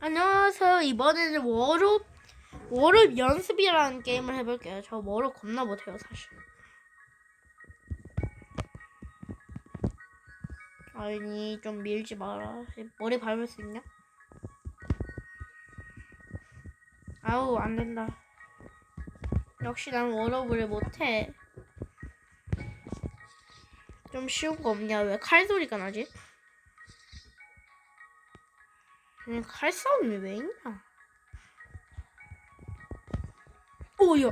안녕하세요. 이번에는 워룹 워룹 연습이라는 게임을 해볼게요. 저 워룹 겁나 못해요, 사실. 아니 좀 밀지 마라. 머리 밟을 수 있냐? 아우 안 된다. 역시 난 워럽을 못해. 좀 쉬운 거 없냐? 왜 칼 소리가 나지? 그냥 칼싸움이 왜 있냐? 오야.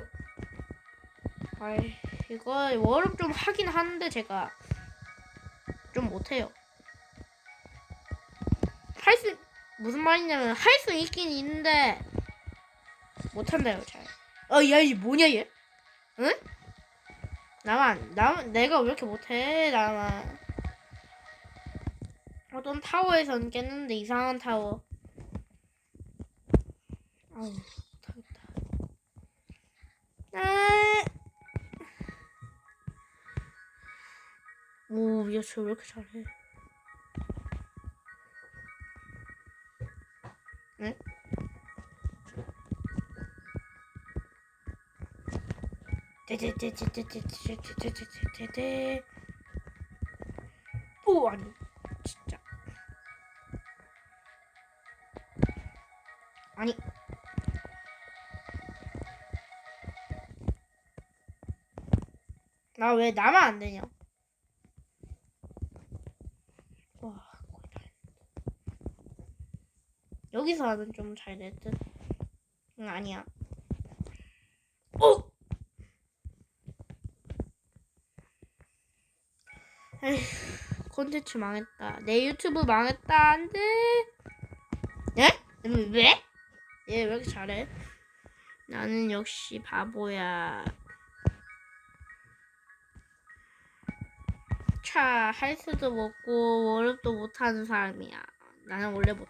아이 이거 워럽 좀 하긴 하는데 제가 좀 못해요. 할 수 무슨 말이냐면 할 수 있긴 있는데 못한다요 잘. 어야 이 뭐냐 얘? 응? 나만 나만 내가 왜 이렇게 못해 나만. 어떤 타워에선 깼는데 이상한 타워. 아우 못하겠다. 아. 오, 야, 쟤왜 이렇게 잘해? 응? 떼떼떼떼떼떼떼떼떼떼떼떼 오, 아니, 아니. 나 왜 나만 안 되냐? 와, 거의 다 했는데. 여기서 하면 좀 잘 될 듯. 응, 아니야. 어! 에휴, 콘텐츠 망했다. 내 유튜브 망했다. 안 돼. 예? 왜? 얘 왜 이렇게 잘해? 나는 역시 바보야. 차, 할 수도 먹고, 월급도 못하는 사람이야. 나는 원래 못.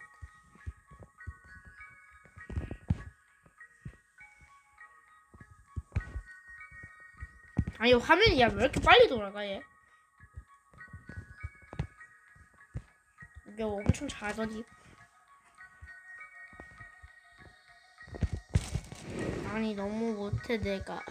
아니, 화면이 야, 왜 이렇게 빨리 돌아가, 얘? 이게 엄청 잘하더니. 아니, 너무 못해, 내가.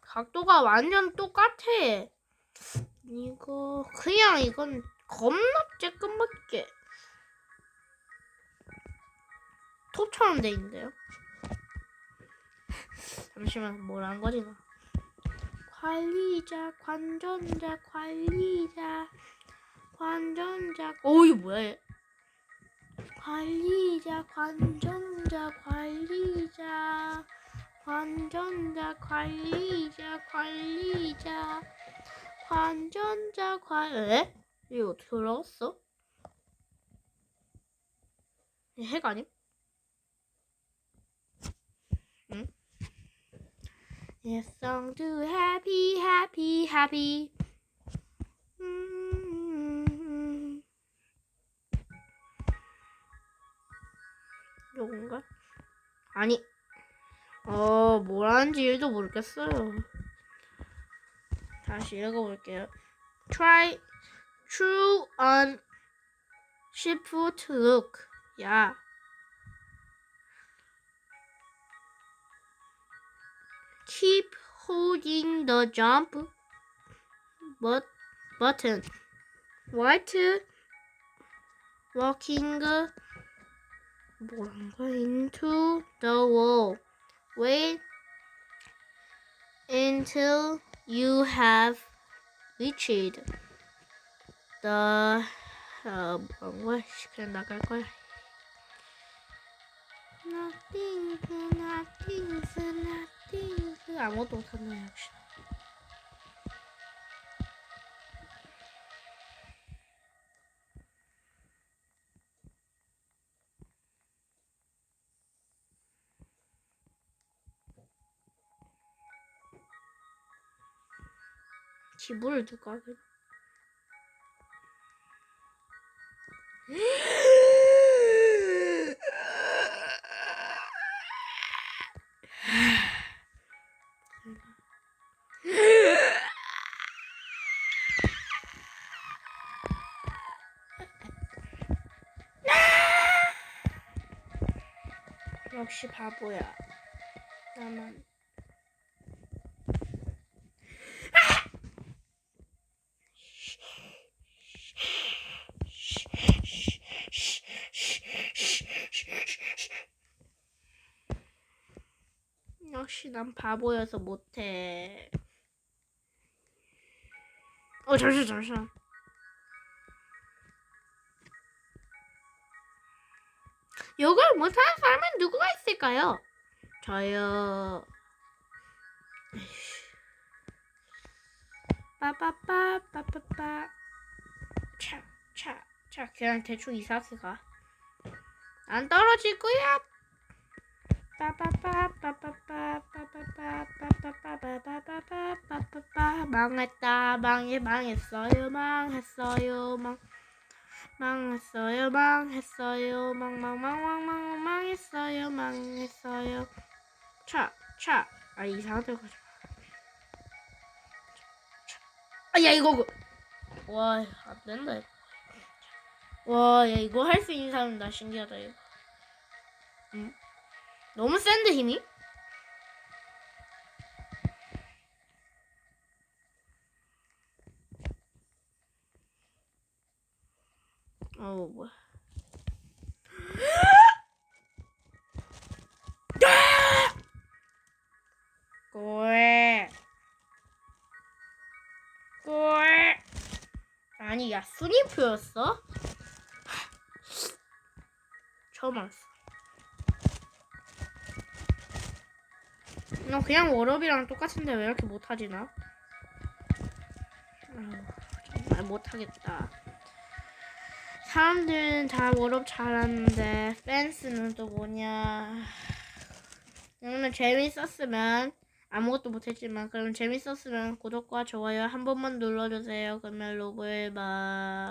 각도가 완전 똑같아. 이거 그냥 이건 겁나 쬐끔밖에 톱처럼 돼 있는데요. 잠시만 뭐란 거지 나. 관리자, 관전자, 관리자, 관전자. 오 이거 뭐야 얘? 관리자, 관전자, 관리자. 관전자 관리자 관리자 관전자 관 에? 이거 어떻게 올라갔어? 이핵 아님? 응? Yes, song to happy, happy, happy. 음, 요건가? 아니. 어, 뭐라는지 일도 모르겠어요. 다시 읽어볼게요. Try true unshipped look. Yeah. Keep holding the jump but button. White walking uh, into the wall. Wait until you have reached. The 어, 뭐야? 그냥 나갈 거야. Nothing, nothing, nothing. 아무것도 못하네 역시. 지불을 누가 하게? 역시 바보야. 나만. 역시 난 바보여서 못해. 어 잠시만 잠시만. 이걸 못하는 사람은 누구가 있을까요? 저요. 빠빠빠 빠빠빠. 차, 차, 차. 그냥 대충 이상하게 가. 안 떨어질 거야. 빠빠빠 망했다. 망해 망했어요. 망했어요. 망 망했어요. 망했어요. 망망망망망 망했어요. 망했어요. 차차아 이상한 데 가지 아야 이거. 와 안 된다 이거. 와야 이거 할 수 있는 사람 나 신기하다 이거. 응? 너무 센데 힘이? 어우 뭐야 꼬에 꼬에 아니 야 스니프였어? 처음 알았어 너 그냥 워럽이랑 똑같은데 왜 이렇게 못하지 나? 아유, 정말 못하겠다. 사람들은 다 워럽 잘하는데 팬스는 또 뭐냐? 오늘 재밌었으면 아무것도 못했지만 그럼 재밌었으면 구독과 좋아요 한 번만 눌러주세요. 그러면 봐.